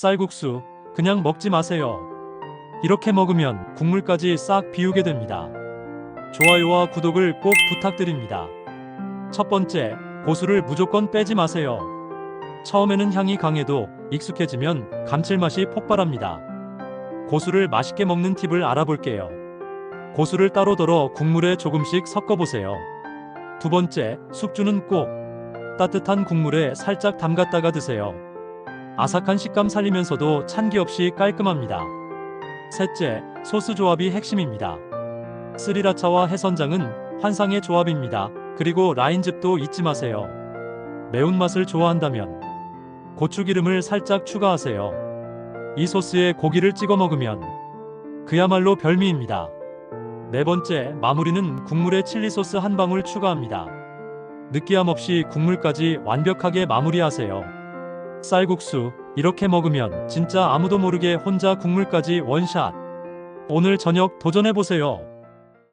쌀국수 그냥 먹지 마세요. 이렇게 먹으면 국물까지 싹 비우게 됩니다. 좋아요와 구독을 꼭 부탁드립니다. 첫 번째, 고수를 무조건 빼지 마세요. 처음에는 향이 강해도 익숙해지면 감칠맛이 폭발합니다. 고수를 맛있게 먹는 팁을 알아볼게요. 고수를 따로 덜어 국물에 조금씩 섞어보세요. 두 번째, 숙주는 꼭 따뜻한 국물에 살짝 담갔다가 드세요. 아삭한 식감 살리면서도 찬기 없이 깔끔합니다. 셋째, 소스 조합이 핵심입니다. 스리라차와 해선장은 환상의 조합입니다. 그리고 라인즙도 잊지 마세요. 매운맛을 좋아한다면 고추기름을 살짝 추가하세요. 이 소스에 고기를 찍어 먹으면 그야말로 별미입니다. 네 번째, 마무리는 국물에 칠리 소스 한 방울 추가합니다. 느끼함 없이 국물까지 완벽하게 마무리하세요. 쌀국수, 이렇게 먹으면 진짜 아무도 모르게 혼자 국물까지 원샷. 오늘 저녁 도전해보세요.